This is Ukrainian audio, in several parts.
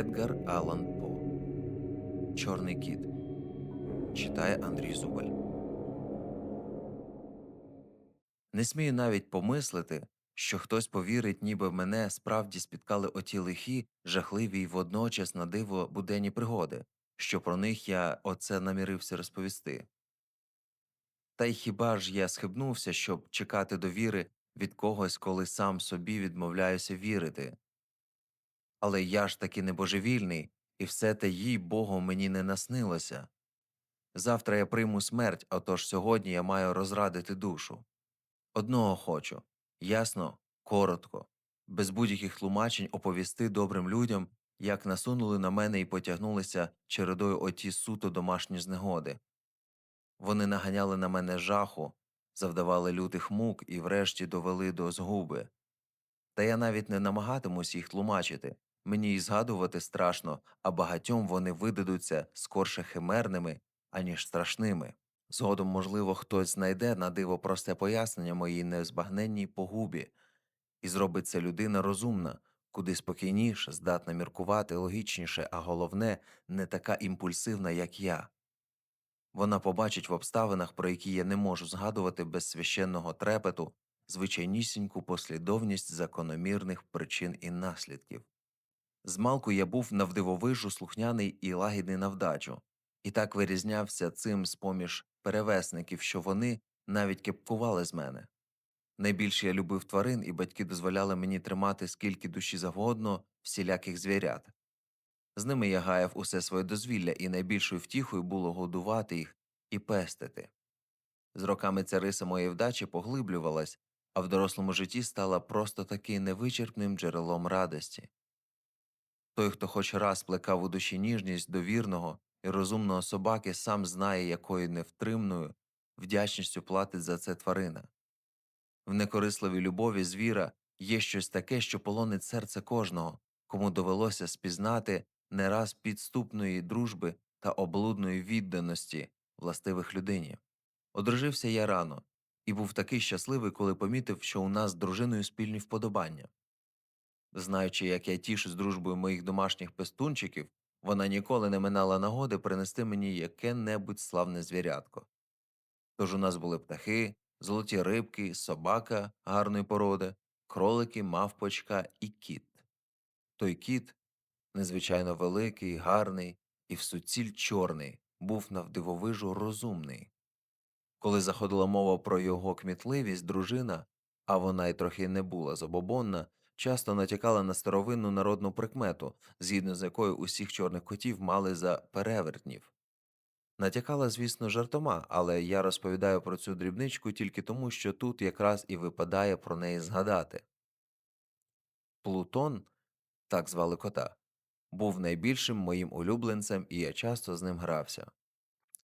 Едгар Алан По. Чорний кіт. Читає Андрій Зубаль. Не смію навіть помислити, що хтось повірить, ніби мене справді спіткали оті лихі, жахливі й водночас на диво буденні пригоди, що про них я оце намірився розповісти. Та й хіба ж я схибнувся, щоб чекати довіри від когось, коли сам собі відмовляюся вірити? Але я ж таки не божевільний, і все те їй Богу мені не наснилося. Завтра я прийму смерть, отож сьогодні я маю розрадити душу. Одного хочу ясно, коротко, без будь-яких тлумачень оповісти добрим людям, як насунули на мене і потягнулися чередою оті суто домашні знегоди. Вони наганяли на мене жаху, завдавали лютих мук і врешті довели до згуби. Та я навіть не намагатимусь їх тлумачити, мені й згадувати страшно, а багатьом вони видадуться скорше химерними, аніж страшними. Згодом, можливо, хтось знайде на диво просте пояснення моїй незбагненній погубі, і зробить це людина розумна, куди спокійніше, здатна міркувати логічніше, а головне, не така імпульсивна, як я. Вона побачить в обставинах, про які я не можу згадувати без священного трепету, звичайнісіньку послідовність закономірних причин і наслідків. Змалку я був навдивовижу слухняний і лагідний на вдачу, і так вирізнявся цим з поміж перевесників, що вони навіть кепкували з мене. Найбільше я любив тварин, і батьки дозволяли мені тримати скільки душі завгодно всіляких звірят. З ними я гаяв усе своє дозвілля, і найбільшою втіхою було годувати їх і пестити. З роками ця риса моєї вдачі поглиблювалась, а в дорослому житті стала просто таки невичерпним джерелом радості. Той, хто хоч раз плекав у душі ніжність до вірного і розумного собаки, сам знає, якою невтримною вдячністю платить за це тварина. В некорисливій любові звіра є щось таке, що полонить серце кожного, кому довелося спізнати не раз підступної дружби та облудної відданості властивих людині. Одружився я рано і був такий щасливий, коли помітив, що у нас з дружиною спільні вподобання. Знаючи, як я тішусь дружбою моїх домашніх пестунчиків, вона ніколи не минала нагоди принести мені яке небудь славне звірятко. Тож у нас були птахи, золоті рибки, собака гарної породи, кролики, мавпочка і кіт. Той кіт, незвичайно великий, гарний і в суціль чорний, був навдивовижу розумний. Коли заходила мова про його кмітливість, дружина, а вона й трохи не була забобонна, часто натякала на старовинну народну прикмету, згідно з якою усіх чорних котів мали за перевертнів. Натякала, звісно, жартома, але я розповідаю про цю дрібничку тільки тому, що тут якраз і випадає про неї згадати. Плутон, так звали кота, був найбільшим моїм улюбленцем, і я часто з ним грався.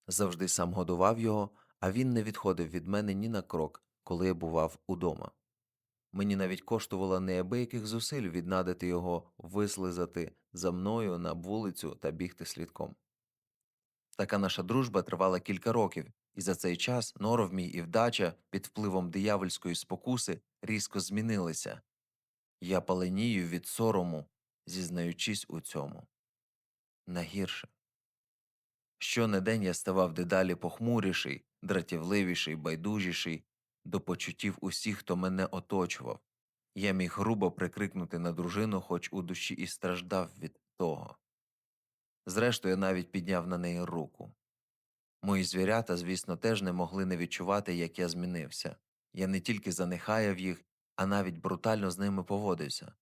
Завжди сам годував його, а він не відходив від мене ні на крок, коли я бував удома. Мені навіть коштувало неабияких зусиль віднадити його вислизати за мною на вулицю та бігти слідком. Така наша дружба тривала кілька років, і за цей час норов мій і вдача під впливом диявольської спокуси різко змінилися. Я паленію від сорому, зізнаючись у цьому. Нагірше. Щонедень я ставав дедалі похмуріший, дратівливіший, байдужіший до почуттів усіх, хто мене оточував. Я міг грубо прикрикнути на дружину, хоч у душі і страждав від того. Зрештою, навіть підняв на неї руку. Мої звірята, звісно, теж не могли не відчувати, як я змінився. Я не тільки занехаяв їх, а навіть брутально з ними поводився.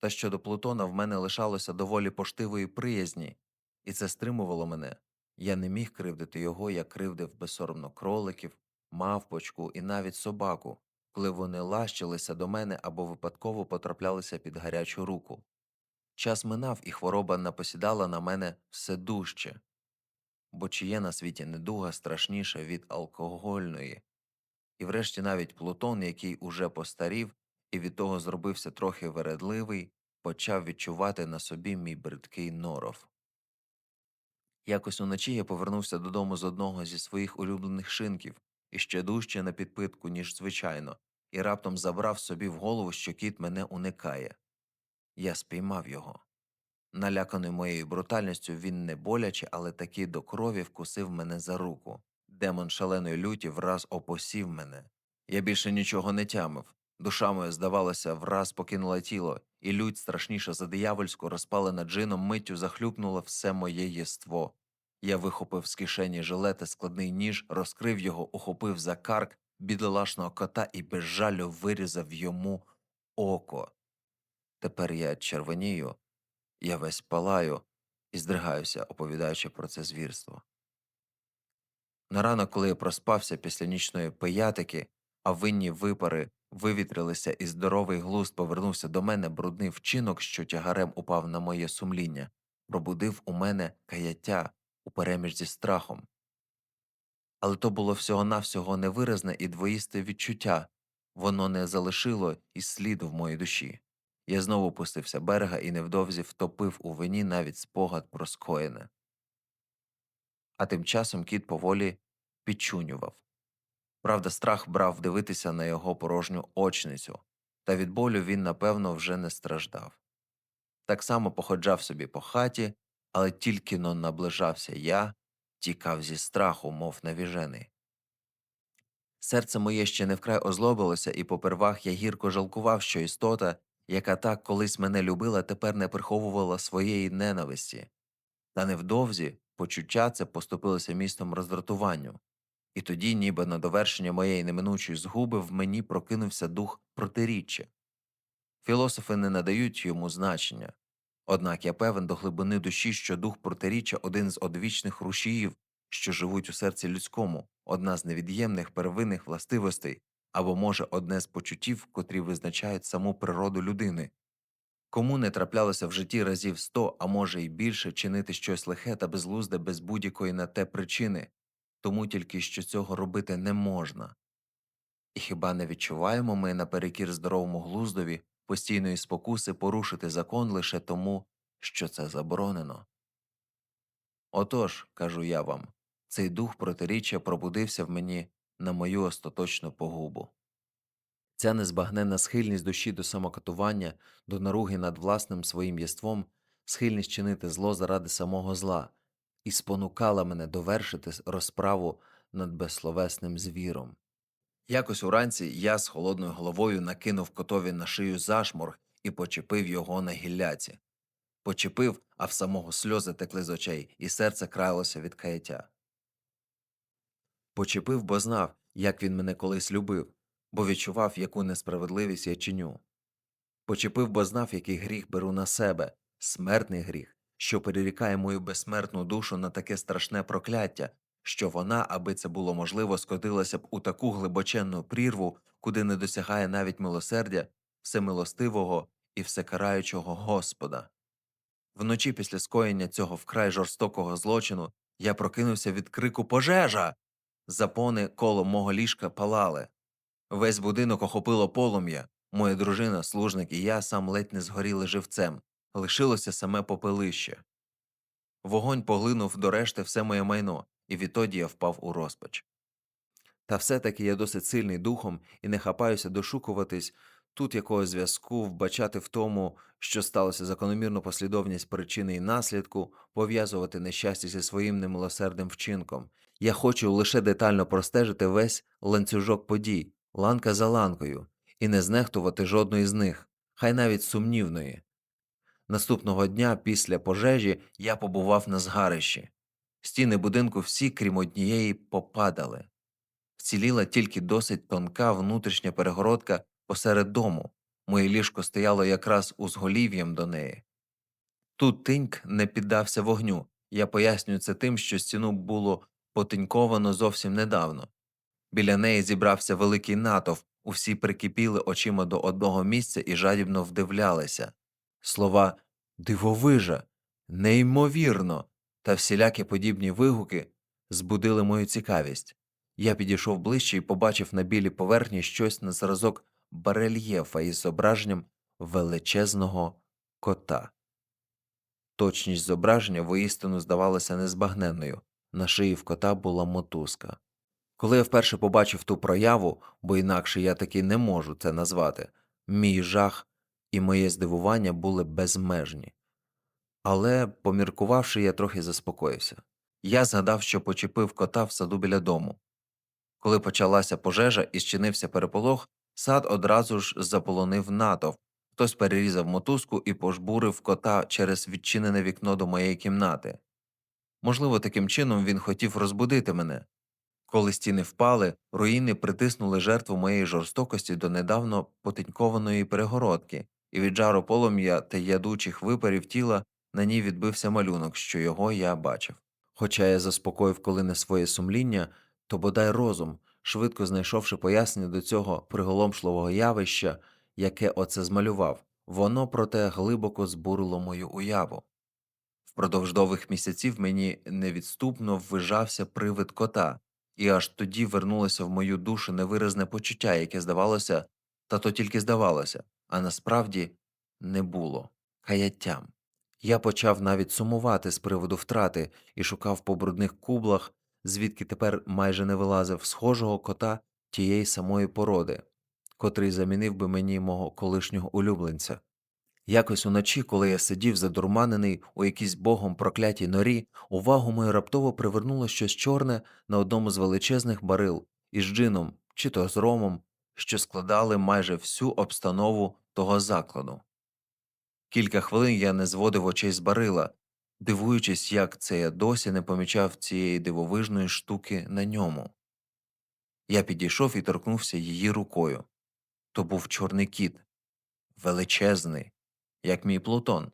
Та щодо Плутона в мене лишалося доволі поштивої приязні, і це стримувало мене. Я не міг кривдити його, як кривдив безсоромно кроликів, мавпочку і навіть собаку, коли вони лащилися до мене або випадково потраплялися під гарячу руку. Час минав, і хвороба напосідала на мене все дужче, бо чи на світі недуга страшніша від алкогольної, і врешті навіть Плутон, який уже постарів і від того зробився трохи вередливий, почав відчувати на собі мій бридкий норов. Якось уночі я повернувся додому з одного зі своїх улюблених шинків і ще дужче на підпитку, ніж звичайно, і раптом забрав собі в голову, що кіт мене уникає. Я спіймав його. Наляканий моєю брутальністю, він не боляче, але таки до крові вкусив мене за руку. Демон шаленої люті враз опосів мене. Я більше нічого не тямив. Душа моя, здавалося, враз покинула тіло, і лють страшніша за диявольську, розпалена джином, миттю захлюпнула все моє єство. Я вихопив з кишені жилета складний ніж, розкрив його, ухопив за карк бідолашного кота і без жалю вирізав йому око. Тепер я червонію, я весь палаю і здригаюся, оповідаючи про це звірство. На ранок, коли я проспався після нічної пиятики, а винні випари вивітрилися і здоровий глузд повернувся до мене, брудний вчинок, що тягарем упав на моє сумління, пробудив у мене каяття упереміж зі страхом. Але то було всього-навсього невиразне і двоїсте відчуття, воно не залишило і сліду в моїй душі. Я знову пустився берега і невдовзі втопив у вині навіть спогад про скоєне. А тим часом кіт поволі підчунював. Правда, страх брав дивитися на його порожню очницю, та від болю він, напевно, вже не страждав. Так само походжав собі по хаті, але тільки но наближався я, тікав зі страху, мов навіжений. Серце моє ще не вкрай озлобилося, і попервах я гірко жалкував, що істота, яка так колись мене любила, тепер не приховувала своєї ненависті. Та невдовзі почуття це поступилося містом роздратуванню, і тоді, ніби на довершення моєї неминучої згуби, в мені прокинувся дух протиріччя. Філософи не надають йому значення, однак я певен до глибини душі, що дух протиріччя один з одвічних рушіїв, що живуть у серці людському, одна з невід'ємних первинних властивостей, або, може, одне з почуттів, котрі визначають саму природу людини. Кому не траплялося в житті разів сто, а може й більше чинити щось лихе та безглузде без будь-якої на те причини, тому тільки що цього робити не можна. І хіба не відчуваємо ми наперекір здоровому глуздові постійної спокуси порушити закон лише тому, що це заборонено? Отож, кажу я вам, цей дух протиріччя пробудився в мені на мою остаточну погубу. Ця незбагненна схильність душі до самокатування, до наруги над власним своїм єством, схильність чинити зло заради самого зла, і спонукала мене довершити розправу над безсловесним звіром. Якось уранці я з холодною головою накинув котові на шию зашморг і почепив його на гілляці. Почепив, а в самого сльози текли з очей, і серце краялося від каяття. Почепив, бо знав, як він мене колись любив, бо відчував, яку несправедливість я чиню. Почепив, бо знав, який гріх беру на себе, смертний гріх, що перерікає мою безсмертну душу на таке страшне прокляття, що вона, аби це було можливо, скотилася б у таку глибоченну прірву, куди не досягає навіть милосердя всемилостивого і всекараючого Господа. Вночі після скоєння цього вкрай жорстокого злочину я прокинувся від крику пожежа. Запони коло мого ліжка палали. Весь будинок охопило полум'я. Моя дружина, служник і я сам ледь не згоріли живцем. Лишилося саме попелище. Вогонь поглинув до решти все моє майно, і відтоді я впав у розпач. Та все таки я досить сильний духом і не хапаюся дошукуватись тут якогось зв'язку, вбачати в тому, що сталося закономірну послідовність причини і наслідку, пов'язувати нещастя зі своїм немилосердним вчинком. Я хочу лише детально простежити весь ланцюжок подій, ланка за ланкою, і не знехтувати жодної з них, хай навіть сумнівної. Наступного дня після пожежі я побував на згарищі. Стіни будинку всі, крім однієї, попадали. Вціліла тільки досить тонка внутрішня перегородка посеред дому. Моє ліжко стояло якраз узголів'ям до неї. Тут тиньк не піддався вогню. Я пояснюю це тим, що стіну було потиньковано зовсім недавно. Біля неї зібрався великий натовп, усі прикипіли очима до одного місця і жадібно вдивлялися. Слова дивовижа, неймовірно та всілякі подібні вигуки збудили мою цікавість. Я підійшов ближче і побачив на білій поверхні щось на зразок барельєфа із зображенням величезного кота. Точність зображення воістину здавалася незбагненною, на шиї в кота була мотузка. Коли я вперше побачив ту прояву, бо інакше я таки не можу це назвати, мій жах і моє здивування були безмежні. Але, поміркувавши, я трохи заспокоївся. Я згадав, що почепив кота в саду біля дому. Коли почалася пожежа і зчинився переполох, сад одразу ж заполонив натовп. Хтось перерізав мотузку і пожбурив кота через відчинене вікно до моєї кімнати. Можливо, таким чином він хотів розбудити мене. Коли стіни впали, руїни притиснули жертву моєї жорстокості до недавно потенькованої перегородки, і від жару полум'я та ядучих випарів тіла на ній відбився малюнок, що його я бачив. Хоча я заспокоїв коли не своє сумління, то бодай розум, швидко знайшовши пояснення до цього приголомшливого явища, яке оце змалював, воно проте глибоко збурило мою уяву. Впродовж довгих місяців мені невідступно ввижався привид кота, і аж тоді вернулося в мою душу невиразне почуття, яке здавалося, та то тільки здавалося, а насправді не було каяттям. Я почав навіть сумувати з приводу втрати і шукав по брудних кублах, звідки тепер майже не вилазив схожого кота тієї самої породи, котрий замінив би мені мого колишнього улюбленця. Якось уночі, коли я сидів задурманений у якійсь богом проклятій норі, увагу мою раптово привернуло щось чорне на одному з величезних барил із джином чи то з ромом, що складали майже всю обстанову того закладу. Кілька хвилин я не зводив очей з барила, дивуючись, як це я досі не помічав цієї дивовижної штуки на ньому. Я підійшов і торкнувся її рукою. То був чорний кіт, величезний, як мій Плутон,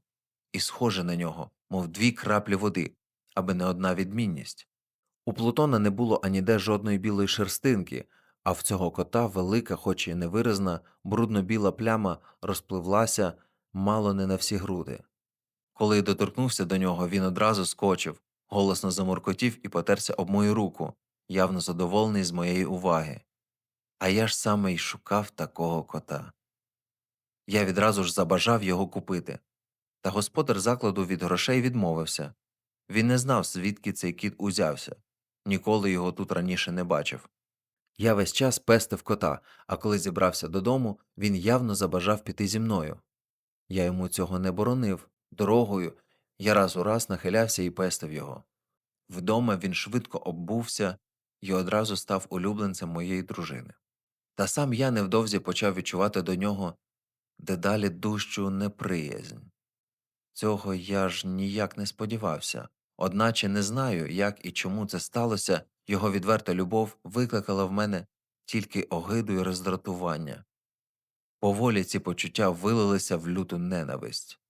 і схожий на нього, мов дві краплі води, аби не одна відмінність. У Плутона не було аніде жодної білої шерстинки, а в цього кота велика, хоч і невиразна, брудно-біла пляма розпливлася мало не на всі груди. Коли доторкнувся до нього, він одразу скочив, голосно замуркотів і потерся об мою руку, явно задоволений з моєї уваги. А я ж саме й шукав такого кота. Я відразу ж забажав його купити. Та господар закладу від грошей відмовився. Він не знав, звідки цей кіт узявся, ніколи його тут раніше не бачив. Я весь час пестив кота, а коли зібрався додому, він явно забажав піти зі мною. Я йому цього не боронив. Дорогою я раз у раз нахилявся і пестив його. Вдома він швидко оббувся і одразу став улюбленцем моєї дружини. Та сам я невдовзі почав відчувати до нього дедалі дужчу неприязнь. Цього я ж ніяк не сподівався, одначе не знаю, як і чому це сталося, його відверта любов викликала в мене тільки огиду і роздратування. Поволі ці почуття вилилися в люту ненависть.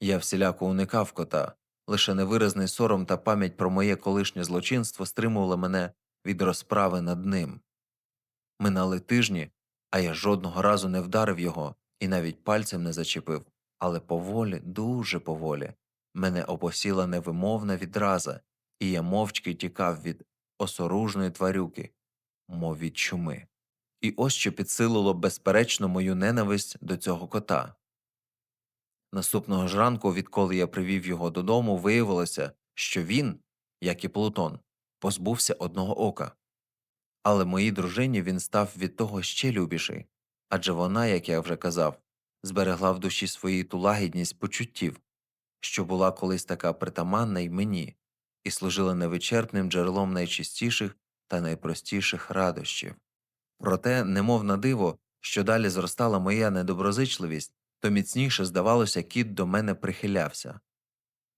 Я всіляко уникав кота, лише невиразний сором та пам'ять про моє колишнє злочинство стримували мене від розправи над ним. Минали тижні, а я жодного разу не вдарив його і навіть пальцем не зачепив, але поволі, дуже поволі, мене опосіла невимовна відраза, і я мовчки тікав від осоружної тварюки, мов від чуми. І ось що підсилило безперечно мою ненависть до цього кота. Наступного ж ранку, відколи я привів його додому, виявилося, що він, як і Плутон, позбувся одного ока. Але моїй дружині він став від того ще любіший, адже вона, як я вже казав, зберегла в душі своїй ту лагідність почуттів, що була колись така притаманна й мені, і служила невичерпним джерелом найчистіших та найпростіших радощів. Проте, немов на диво, що далі зростала моя недоброзичливість, то міцніше, здавалося, кіт до мене прихилявся.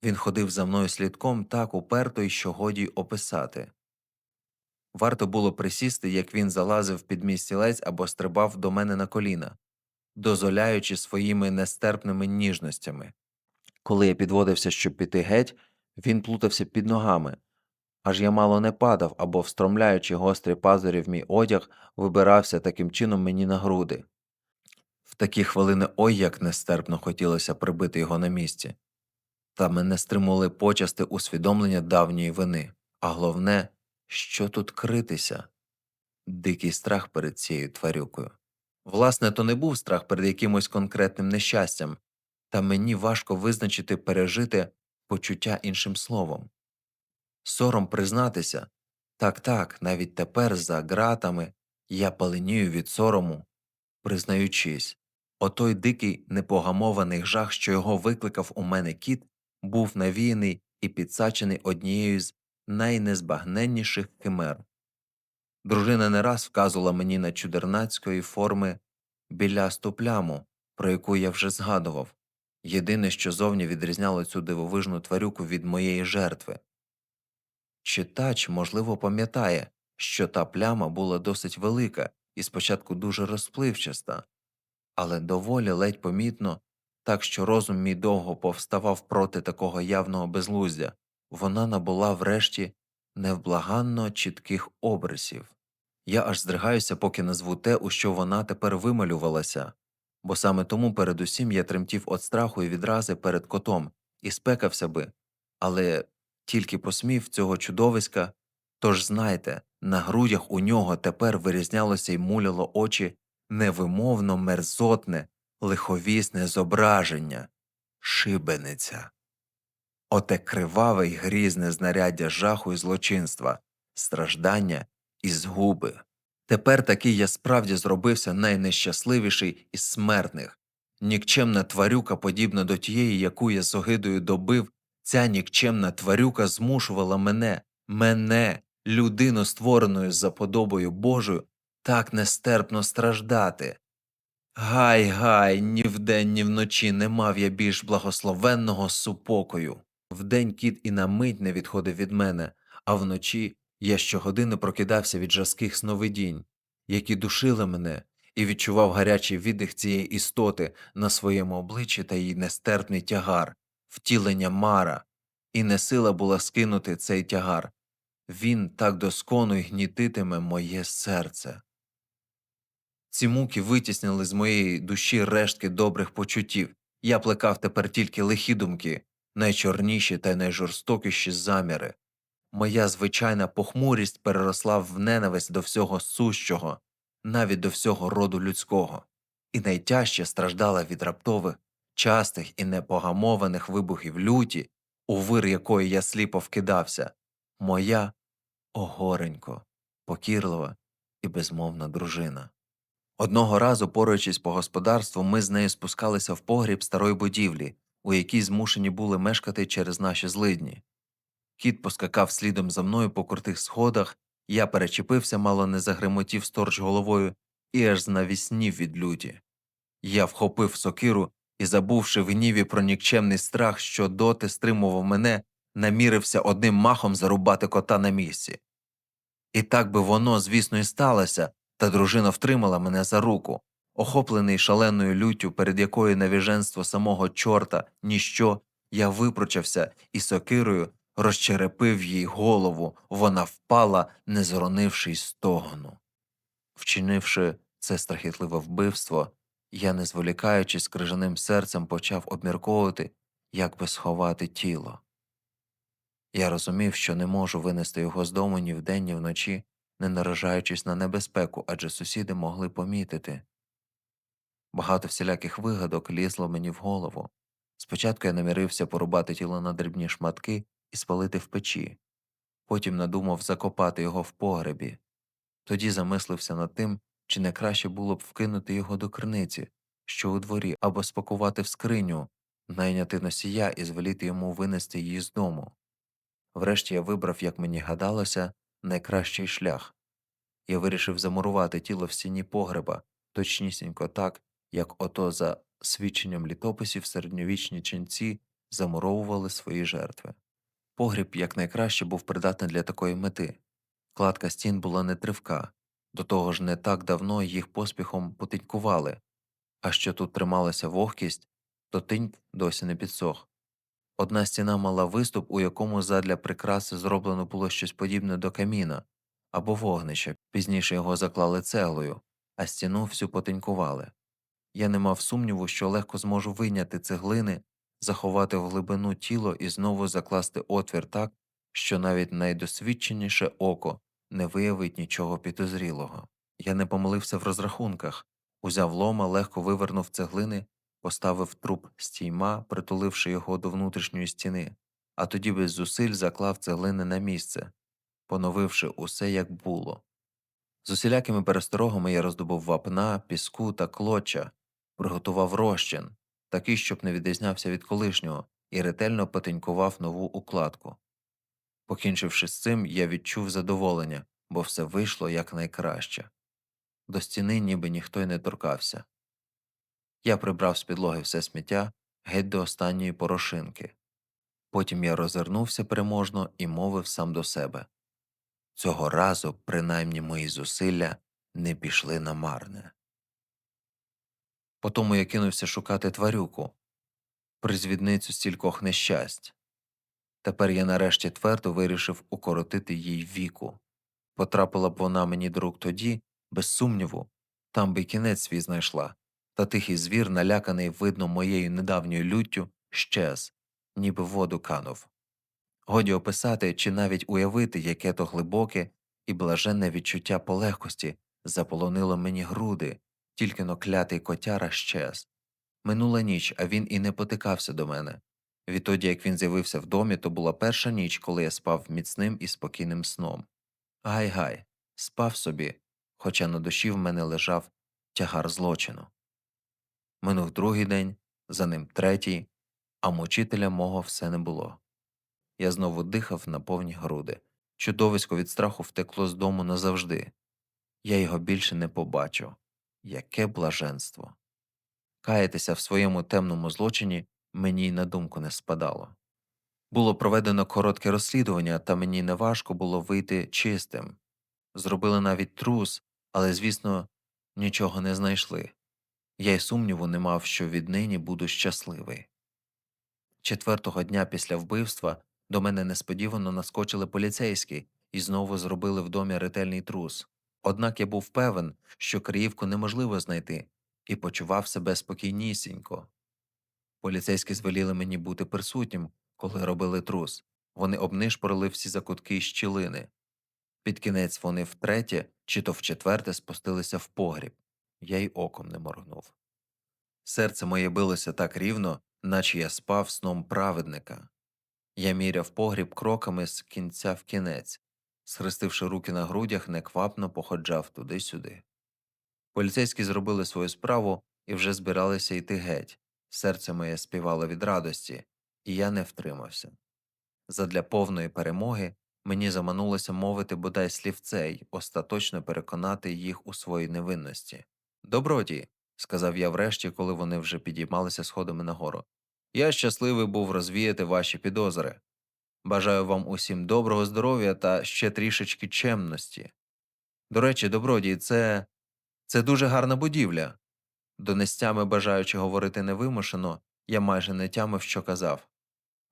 Він ходив за мною слідком так уперто й що годі описати. Варто було присісти, як він залазив під мій стілець або стрибав до мене на коліна, дозволяючи своїми нестерпними ніжностями. Коли я підводився, щоб піти геть, він плутався під ногами, аж я мало не падав або, встромляючи гострі пазурі в мій одяг, вибирався таким чином мені на груди. В такі хвилини ой як нестерпно хотілося прибити його на місці, та мене стримували почасти усвідомлення давньої вини, а головне, що тут критися дикий страх перед цією тварюкою. Власне, то не був страх перед якимось конкретним нещастям, та мені важко визначити пережити почуття іншим словом. Сором признатися так, так, навіть тепер за ґратами я паленію від сорому, признаючись, отой дикий непогамований жах, що його викликав у мене кіт, був навіяний і підсачений однією з найнезбагненніших химер. Дружина не раз вказувала мені на чудернацької форми білясту пляму, про яку я вже згадував. Єдине, що зовні відрізняло цю дивовижну тварюку від моєї жертви. Читач, можливо, пам'ятає, що та пляма була досить велика і спочатку дуже розпливчаста, але доволі ледь помітно, так що розум мій довго повставав проти такого явного безглуздя, вона набула врешті невблаганно чітких обрисів. Я аж здригаюся, поки назву те, у що вона тепер вималювалася, бо саме тому передусім я тремтів від страху і відрази перед котом і спекався би, але тільки посмів цього чудовиська, тож знайте, на грудях у нього тепер вирізнялося й муляло очі невимовно мерзотне, лиховісне зображення шибениця. Оте криваве й грізне знаряддя жаху і злочинства, страждання і згуби. Тепер такий я справді зробився найнещасливіший із смертних. Нікчемна тварюка, подібна до тієї, яку я з огидою добив, ця нікчемна тварюка змушувала мене, мене, людину, створеною за подобою Божою, так нестерпно страждати. Гай, гай, ні вдень, ні вночі не мав я більш благословенного супокою. Вдень кіт і на мить не відходив від мене, а вночі я щогодини прокидався від жаских сновидінь, які душили мене, і відчував гарячий віддих цієї істоти на своєму обличчі та її нестерпний тягар, втілення мара, і не сила була скинути цей тягар. Він так досконо й гнітитиме моє серце. Ці муки витіснили з моєї душі рештки добрих почуттів. Я плекав тепер тільки лихі думки, найчорніші та найжорстокіші заміри. Моя звичайна похмурість переросла в ненависть до всього сущого, навіть до всього роду людського, і найтяжче страждала від раптових, частих і непогамованих вибухів люті, у вир якої я сліпо вкидався, моя огоренько, покірлива і безмовна дружина. Одного разу, поруючись по господарству, ми з нею спускалися в погріб старої будівлі, у якій змушені були мешкати через наші злидні. Кіт поскакав слідом за мною по крутих сходах, я перечепився, мало не загремотів сторч головою і аж знавіснів від люті. Я вхопив сокиру і, забувши в гніві про нікчемний страх, що доти стримував мене, намірився одним махом зарубати кота на місці. І так би воно, звісно, і сталося, та дружина втримала мене за руку, охоплений шаленою люттю, перед якою навіженство самого чорта ніщо, я випручався і сокирою розчерепив їй голову, вона впала, не зронивши й стогону. Вчинивши це страхітливе вбивство, я, не зволікаючи з крижаним серцем, почав обмірковувати, як би сховати тіло. Я розумів, що не можу винести його з дому ні вдень, ні вночі, не наражаючись на небезпеку, адже сусіди могли помітити. Багато всіляких вигадок лізло мені в голову. Спочатку я намірився порубати тіло на дрібні шматки і спалити в печі, потім надумав закопати його в погребі. Тоді замислився над тим, чи не краще було б вкинути його до криниці, що у дворі, або спакувати в скриню, найняти носія і звеліти йому винести її з дому. Врешті я вибрав, як мені гадалося, найкращий шлях. Я вирішив замурувати тіло в стіні погреба, точнісінько так, як ото за свідченням літописів середньовічні ченці замуровували свої жертви. Погріб якнайкраще був придатний для такої мети. Кладка стін була нетривка, до того ж не так давно їх поспіхом потинькували, а що тут трималася вогкість, то тиньк досі не підсох. Одна стіна мала виступ, у якому задля прикраси зроблено було щось подібне до каміна або вогнища, пізніше його заклали цеглою, а стіну всю потенькували. Я не мав сумніву, що легко зможу вийняти цеглини, заховати в глибину тіло і знову закласти отвір так, що навіть найдосвідченіше око не виявить нічого підозрілого. Я не помилився в розрахунках, узяв лома, легко вивернув цеглини, поставив труп стійма, притуливши його до внутрішньої стіни, а тоді без зусиль заклав цеглини на місце, поновивши усе як було. З усілякими пересторогами я роздобув вапна, піску та клоча, приготував розчин, такий, щоб не відрізнявся від колишнього, і ретельно потенькував нову укладку. Покінчивши з цим, я відчув задоволення, бо все вийшло якнайкраще. До стіни ніби ніхто й не торкався. Я прибрав з підлоги все сміття геть до останньої порошинки. Потім я розвернувся переможно і мовив сам до себе цього разу, принаймні мої зусилля не пішли на марне. Потому я кинувся шукати тварюку, призвідницю стількох нещасть. Тепер я нарешті твердо вирішив укоротити їй віку. Потрапила б вона мені до рук тоді, без сумніву, там би кінець свій знайшла, та тихий звір, наляканий, видно, моєю недавньою люттю, щез, ніби воду канув. Годі описати чи навіть уявити, яке то глибоке і блаженне відчуття полегкості заполонило мені груди, тільки но клятий котяра щез. Минула ніч, а він і не потикався до мене. Відтоді, як він з'явився в домі, то була перша ніч, коли я спав міцним і спокійним сном. Гай гай, спав собі, хоча на душі в мене лежав тягар злочину. Минув другий день, за ним третій, а мучителя мого все не було. Я знову дихав на повні груди. Чудовисько від страху втекло з дому назавжди. Я його більше не побачу. Яке блаженство. Каятися в своєму темному злочині мені й на думку не спадало. Було проведено коротке розслідування, та мені неважко було вийти чистим. Зробили навіть трус, але, звісно, нічого не знайшли. Я й сумніву не мав, що віднині буду щасливий. Четвертого дня після вбивства до мене несподівано наскочили поліцейські і знову зробили в домі ретельний трус. Однак я був певен, що Криївку неможливо знайти, і почував себе спокійнісінько. Поліцейські звеліли мені бути присутнім, коли робили трус. Вони обнишпорили всі закутки й щілини. Під кінець вони втретє чи то вчетверте спустилися в погріб. Я й оком не моргнув. Серце моє билося так рівно, наче я спав сном праведника. Я міряв погріб кроками з кінця в кінець, схрестивши руки на грудях, неквапно походжав туди-сюди. Поліцейські зробили свою справу і вже збиралися йти геть. Серце моє співало від радості, і я не втримався. Задля повної перемоги мені заманулося мовити бодай слівце й остаточно переконати їх у своїй невинності. Доброді, сказав я врешті, коли вони вже підіймалися сходами нагору. Я щасливий був розвіяти ваші підозри. Бажаю вам усім доброго здоров'я та ще трішечки чемності. До речі, добродій, це це дуже гарна будівля. Донестями бажаючи говорити невимушено, я майже не тямив, що казав.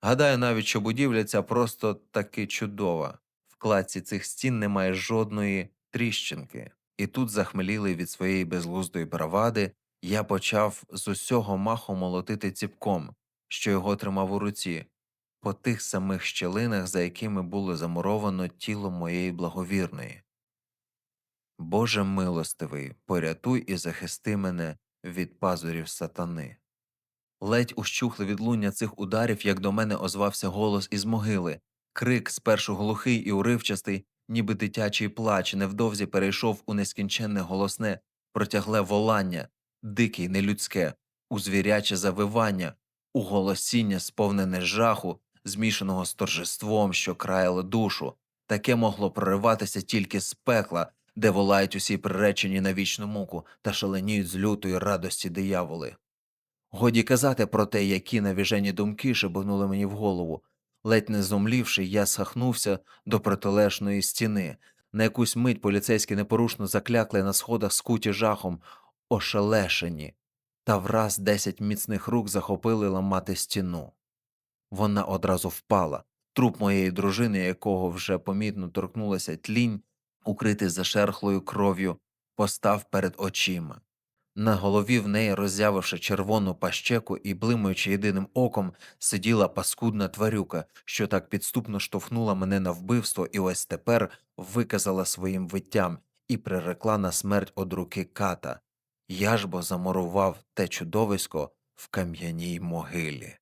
Гадаю навіть, що будівля ця просто таки чудова. В кладці цих стін немає жодної тріщинки, і тут, захмелілий від своєї безглуздої бравади, я почав з усього маху молотити ціпком, що його тримав у руці, по тих самих щелинах, за якими було замуровано тіло моєї благовірної. Боже милостивий, порятуй і захисти мене від пазурів сатани. Ледь ущухли відлуння цих ударів, як до мене озвався голос із могили. Крик, спершу глухий і уривчастий, ніби дитячий плач, невдовзі перейшов у нескінченне голосне, протягле волання, дике й нелюдське, у звіряче завивання, у голосіння, сповнене жаху, змішаного з торжеством, що краяло душу. Таке могло прориватися тільки з пекла, де волають усі приречені на вічну муку та шаленіють з лютої радості дияволи. Годі казати про те, які навіжені думки шибанули мені в голову. Ледь не зомлівши, я сахнувся до протилежної стіни. На якусь мить поліцейські непорушно заклякли на сходах скуті жахом, ошелешені, та враз десять міцних рук захопили ламати стіну. Вона одразу впала. Труп моєї дружини, якого вже помітно торкнулася тлінь, укритий зашерхлою кров'ю, постав перед очима. На голові в неї, роззявивши червону пащеку і блимаючи єдиним оком, сиділа паскудна тварюка, що так підступно штовхнула мене на вбивство і ось тепер виказала своїм виттям і прирекла на смерть од руки ката. Я ж бо замурував те чудовисько в кам'яній могилі.